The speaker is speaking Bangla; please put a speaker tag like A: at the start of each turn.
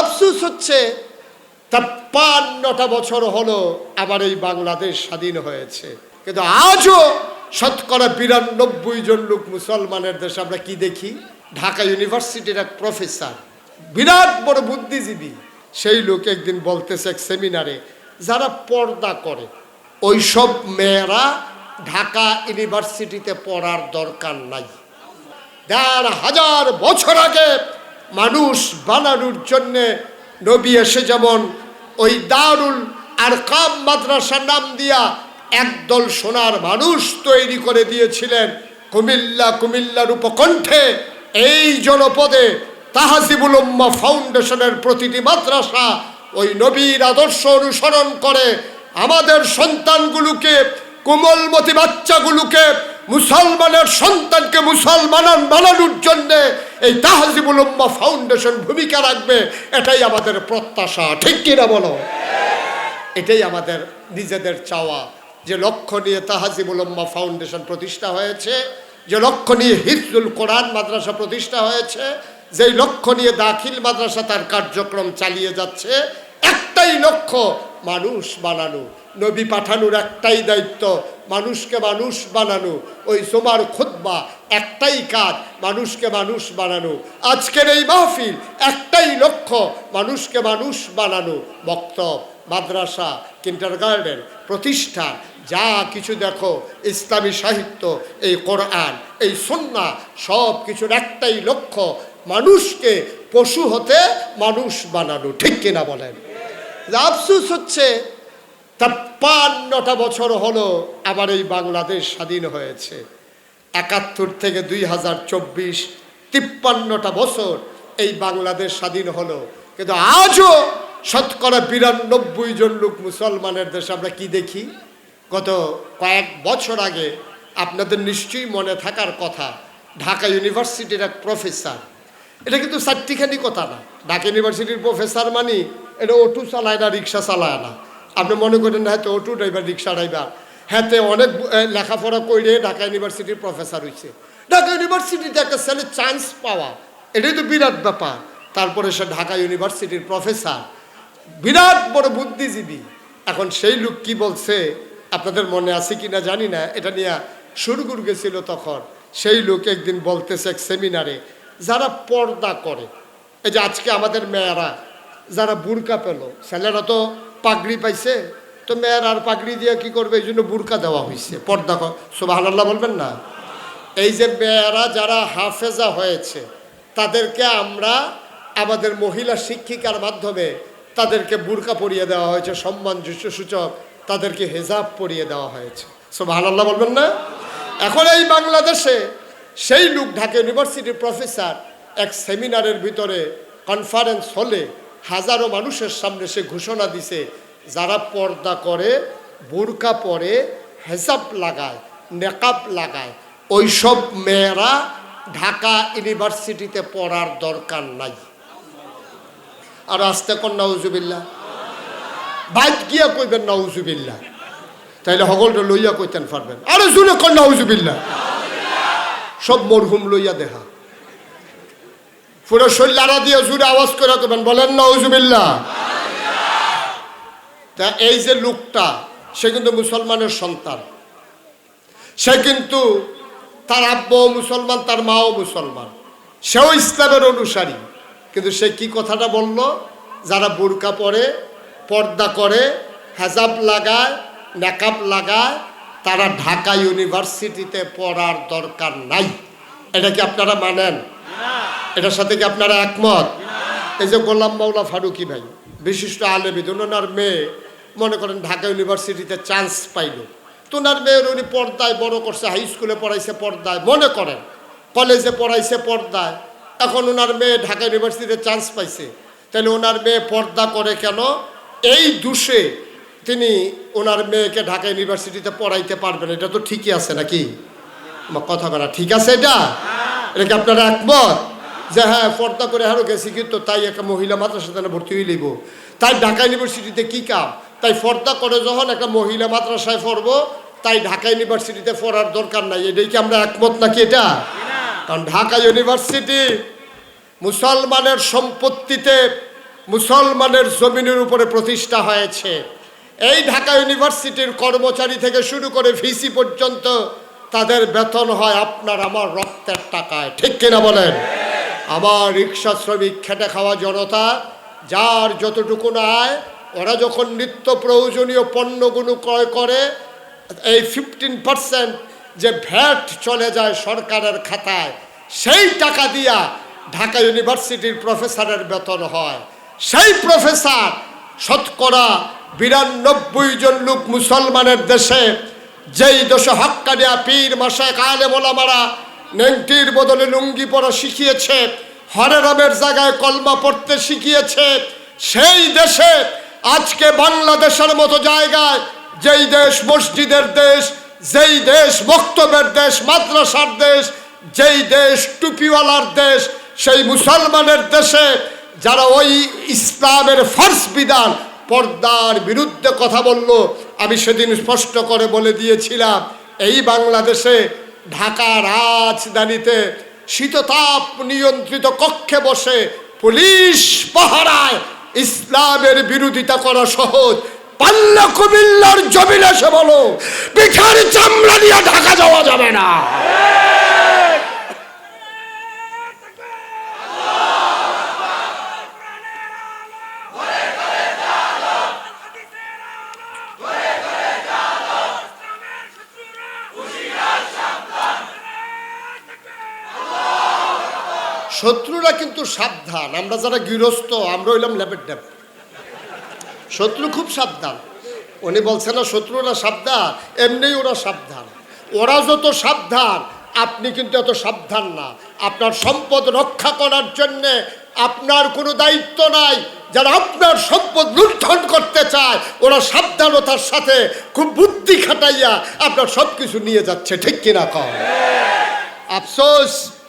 A: আফসুস হচ্ছে, ছাপ্পান্নটা বছর হলো আবার এই বাংলাদেশ স্বাধীন হয়েছে। কিন্তু আজও শতকরা বিরানব্বই জন লোক মুসলমানের দেশে আমরা কি দেখি? ঢাকা ইউনিভার্সিটির এক প্রফেসর, বিরাট বড় বুদ্ধিজীবী, সেই লোক একদিন বলতেছে এক সেমিনারে, যারা পর্দা করে, ওইসব মেয়েরা ঢাকা ইউনিভার্সিটিতে পড়ার দরকার নাই। দেড় হাজার বছর আগে মানুষ বানানোর জন্যে নবী এসে যেমন ওই দারুল আর কাম মাদ্রাসার নাম দিয়া একদল সোনার মানুষ তৈরি করে দিয়েছিলেন। কুমিল্লা কুমিল্লার উপকণ্ঠে এই জনপদে তাহাজিবুল উম্মা ফাউন্ডেশনের প্রতিটি মাদ্রাসা ওই নবীর আদর্শ অনুসরণ করে। আমাদের সন্তানগুলোকে, কোমলমতি বাচ্চাগুলোকে মুসলমানের সন্তানকে মুসলমান বানানোর জন্য এই তাহাজিবুল উম্মা ফাউন্ডেশন ভূমিকা রাখবে, এটাই আমাদের প্রত্যাশা। ঠিক কিনা বলো? এটাই আমাদের নিজেদের চাওয়া। যে লক্ষ্য নিয়ে তাহাজিবুল উম্মা ফাউন্ডেশন প্রতিষ্ঠা হয়েছে, যে লক্ষ্য নিয়ে হিফজুল কোরআন মাদ্রাসা প্রতিষ্ঠা হয়েছে, যেই লক্ষ্য নিয়ে দাখিল মাদ্রাসা তার কার্যক্রম চালিয়ে যাচ্ছে, একটাই লক্ষ্য, মানুষ বানানো। নবী পাঠানোর একটাই দায়িত্ব মানুষকে মানুষ বানানো। ওই সোমার খুদ্া একটাই কাজ, মানুষকে মানুষ বানানো। আজকের এই মাহফিল একটাই লক্ষ্য, মানুষকে মানুষ বানানো। বক্তব্য মাদ্রাসা কিন্টার গার্ডেন প্রতিষ্ঠান, যা কিছু দেখো, ইসলামী সাহিত্য, এই কোরআন, এই সন্না সব কিছুর একটাই লক্ষ্য, মানুষকে পশু হতে মানুষ বানানো। ঠিক কিনা বলেন? আফসুস হচ্ছে ছাপ্পান্নটা বছর হলো আবার এই বাংলাদেশ স্বাধীন হয়েছে। একাত্তর থেকে দুই হাজার চব্বিশ, তিপ্পান্নটা বছর এই বাংলাদেশ স্বাধীন হলো। কিন্তু আজও শতকরা বিরানব্বই জন লোক মুসলমানের দেশে আমরা কি দেখি? গত কয়েক বছর আগে আপনাদের নিশ্চয়ই মনে থাকার কথা, ঢাকা ইউনিভার্সিটির এক প্রফেসর। এটা কিন্তু চারটিখানি কথা না। ঢাকা ইউনিভার্সিটির প্রফেসর মানে এটা অটো চালায় না, রিক্সা চালায় না। আপনি মনে করেন না হয়তো অটো ড্রাইভার রিক্সা ড্রাইভার হ্যাঁ অনেক লেখাপড়া করে ঢাকা ইউনিভার্সিটির প্রফেসর হয়েছে ঢাকা ইউনিভার্সিটিতে একটা ছেলে চান্স পাওয়া, এটাই তো বিরাট ব্যাপার। তারপরে সে ঢাকা ইউনিভার্সিটির প্রফেসর বিরাট বড় বুদ্ধিজীবী। এখন সেই লোক কি বলছে, আপনাদের মনে আছে কি না জানি না, এটা নিয়ে সুরগুর গেছিল তখন। সেই লোক একদিন বলতেছে এক সেমিনারে যারা পর্দা করে, এই যে আজকে আমাদের মেয়েরা, যারা বুরকা পেল, ছেলেরা তো পাগড়ি পাইছে, তো মেয়েরা আর পাগড়ি দিয়ে কি করবে? এই জন্য বুরকা দেওয়া হয়েছে পর্দা সোবাহ বলবেন না? এই যে মেয়েরা যারা হাফেজা হয়েছে, তাদেরকে আমরা আমাদের মহিলা শিক্ষিকার মাধ্যমে তাদেরকে বুরকা পরিয়ে দেওয়া হয়েছে, সম্মান সূচক তাদেরকে হেজাব পরিয়ে দেওয়া হয়েছে। সব আল্লাহ বলবেন না? এখন এই বাংলাদেশে সেই লোক ঢাকা ইউনিভার্সিটির প্রফেসর এক সেমিনারের ভিতরে কনফারেন্স হলে হাজারো মানুষের সামনে সে ঘোষণা দিছে, যারা পর্দা করে, বুরকা পরে, হেজাব লাগায়, নেকাব লাগায়, ওইসব মেয়েরা ঢাকা ইউনিভার্সিটিতে পড়ার দরকার নাই। আর আসতে কন নাউজুবিল্লা বাইক গিয়া কইবেন নাউজুবিল্লা তাইলে সকলটা লইয়া কইতেন পারবেন। আরে জুড়ে কন নাউজুবিল্লা সব মরহুম লইয়া দেখা পুরো শৈলারা দিয়ে জুড়ে আওয়াজ করে করবেন বলেন নাউজুবিল্লা তা এই যে লোকটা, সে কিন্তু মুসলমানের সন্তান। সে কিন্তু তার আব্বাও মুসলমান, তার মাও মুসলমান। সেও ইসলামের অনুসারী। কিন্তু সে কি কথাটা বলল? যারা বোরকা পরে, পর্দা করে, হেজাব লাগায়, নেকাব লাগায়, তারা ঢাকা ইউনিভার্সিটিতে পড়ার দরকার নাই। এটা কি আপনারা মানেন? এটার সাথে কি আপনারা একমত? এই যে গোলাম মাওলা ফারুকি ভাই, বিশিষ্ট আলেবিদ ওনার মেয়ে, মনে করেন ঢাকা ইউনিভার্সিটিতে চান্স পাইল। তো ওনার মেয়ের উনি পর্দায় বড় করছে হাই স্কুলে পড়াইছে পর্দায়, মনে করেন। কলেজে পড়াইছে পর্দায়। এখন ওনার মেয়ে ঢাকা ইউনিভার্সিটিতে চান্স পাইছে। তাহলে ওনার মেয়ে পর্দা করে কেন? এই দুষে তিনি ওনার মেয়েকে ঢাকা ইউনিভার্সিটিতে পড়াইতে পারবেন এটা তো ঠিকই আছে নাকি? কথা বলা ঠিক আছে এটা? এটা কি আপনারা একমত? যে হ্যাঁ পর্দা করে হারো গেছি, কিন্তু তাই একটা মহিলা মাদ্রাসাতে ভর্তি হয়ে লিব তাই ঢাকা ইউনিভার্সিটিতে কি কাম? তাই পর্দা করে যখন একটা মহিলা মাদ্রাসায় পড়ব, তাই ঢাকা ইউনিভার্সিটিতে পড়ার দরকার নাই। এটাই কি আমরা একমত নাকি এটা? কারণ ঢাকা ইউনিভার্সিটি মুসলমানের সম্পত্তিতে মুসলমানের জমিনের উপরে প্রতিষ্ঠা হয়েছে। এই ঢাকা ইউনিভার্সিটির কর্মচারী থেকে শুরু করে ভিসি পর্যন্ত তাদের বেতন হয় আপনার আমার রক্তের টাকায়। ঠিক কিনা বলেন? আমার রিক্সা শ্রমিক খেটে খাওয়া জনতা, যার যতটুকু আয় ওরা যখন নিত্য প্রয়োজনীয় পণ্যগুলো ক্রয় করে, এই ফিফটিন পার্সেন্ট যে ভ্যাট চলে যায় সরকারের খাতায়, সেই টাকা দিয়া ঢাকা ইউনিভার্সিটির প্রফেসরের বেতন হয়। সেই প্রফেসর শতকরা বিরানব্বই জন লোক মুসলমানের দেশে যেই দেশে হক্কানিয়া পীর মাসে কালে মোলামারা নেংটির বদলে লুঙ্গি পরা শিখিয়েছে হরেরামের জায়গায় কলমা পড়তে শিখিয়েছে, সেই দেশে, আজকে বাংলাদেশের মতো জায়গায়, যেই দেশ মসজিদের দেশ, যেই দেশ বক্তব্যের দেশ, মাদ্রাসার দেশ, যেই দেশ টুপিওয়ালার দেশ, সেই মুসলমানের দেশে যারা ওই ইসলামের ফার্স বিধান, পর্দার বিরুদ্ধে কথা বলল আমি সেদিন স্পষ্ট করে বলে দিয়েছিলাম, এই বাংলাদেশে ঢাকা রাজধানীতে শীততাপ নিয়ন্ত্রিত কক্ষে বসে পুলিশ পাহারায় ইসলামের বিরোধিতা করা সহজ। পাল্লা কুমিল্লার জমিনে এসে বলো পিঠার চামড়া নিয়ে ঢাকা যাওয়া যাবে না। শত্রুরা কিন্তু সাবধান। আমরা যারা গৃহস্থ, আমরা হইলাম ল্যাপের ড্যাপ শত্রু খুব সাবধান। উনি বলছে, না, শত্রুরা সাবধান। এমনি ওরা সাবধান। ওরা যত সাবধান, আপনি কিন্তু এত সাবধান না। আপনার সম্পদ রক্ষা করার জন্যে আপনার কোনো দায়িত্ব নাই। যারা আপনার সম্পদ লুণ্ঠন করতে চায়, ওরা সাবধানতার সাথে খুব বুদ্ধি খাটাইয়া আপনার সব কিছু নিয়ে যাচ্ছে। ঠিক কিনা কম আফসোস!